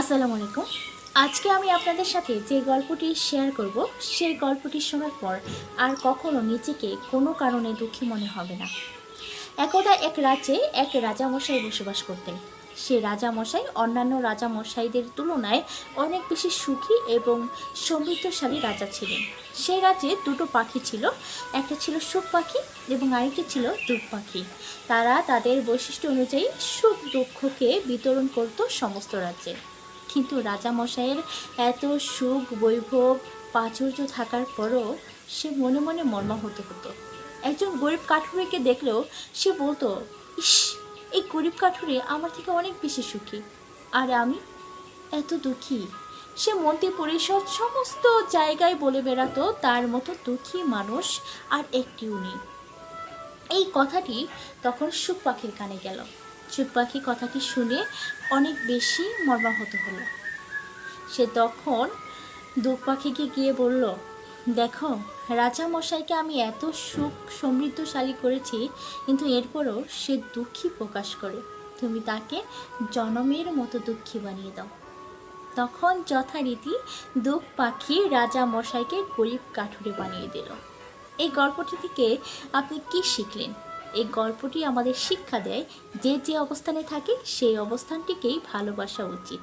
আসসালামু আলাইকুম। আজকে আমি আপনাদের সাথে যে গল্পটি শেয়ার করব, সেই গল্পটি শোনার পর আর কখনো নিজেকে কোনো কারণে দুঃখী মনে হবে না। একদা এক রাজ্যে এক রাজামশাই বসবাস করতেন। সে রাজামশাই অন্যান্য রাজামশাইদের তুলনায় অনেক বেশি সুখী এবং সমৃদ্ধশালী রাজা ছিলেন। সেই রাজ্যে দুটো পাখি ছিল, একটা ছিল সুখ পাখি এবং আরেকটি ছিল দুঃখ পাখি। তারা তাদের বৈশিষ্ট্য অনুযায়ী সুখ দুঃখকে বিতরণ করত সমস্ত রাজ্যে। কিন্তু রাজামশাইয়ের এত সুখ, বৈভব, প্রাচুর্য থাকার পরও সে মনে মনে মর্মাহত হতো। একজন গরিব কাঠুরিকে দেখলেও সে বলতো, ইস, এই গরিব কাঠুরি আমার থেকে অনেক বেশি সুখী। আর আমি এত দুঃখী। সে মন্ত্রী পরিষদ সমস্ত জায়গায় বলে বেড়াতো, তার মতো দুঃখী মানুষ আর একটিও নেই। এই কথাটি তখন সুখ পাখির কানে গেল। সুখ পাখি কথাটি শুনে অনেক বেশি মর্মাহত হলো। সে তখন দুঃখ পাখিকে গিয়ে বলল, দেখো রাজা মশাইকে আমি এত সুখ সমৃদ্ধশালী করেছি, কিন্তু এরপরও সে দুঃখী প্রকাশ করে। তুমি তাকে জনমের মতো দুঃখী বানিয়ে দাও। তখন যথারীতি দুঃখ পাখি রাজা মশাইকে গরিব কাঠুরে বানিয়ে দিল। এই গল্পটি থেকে আপনি কি শিখলেন? এই গল্পটি আমাদের শিক্ষা দেয় যে যে অবস্থানে থাকে সেই অবস্থানটিকেই ভালোবাসা উচিত।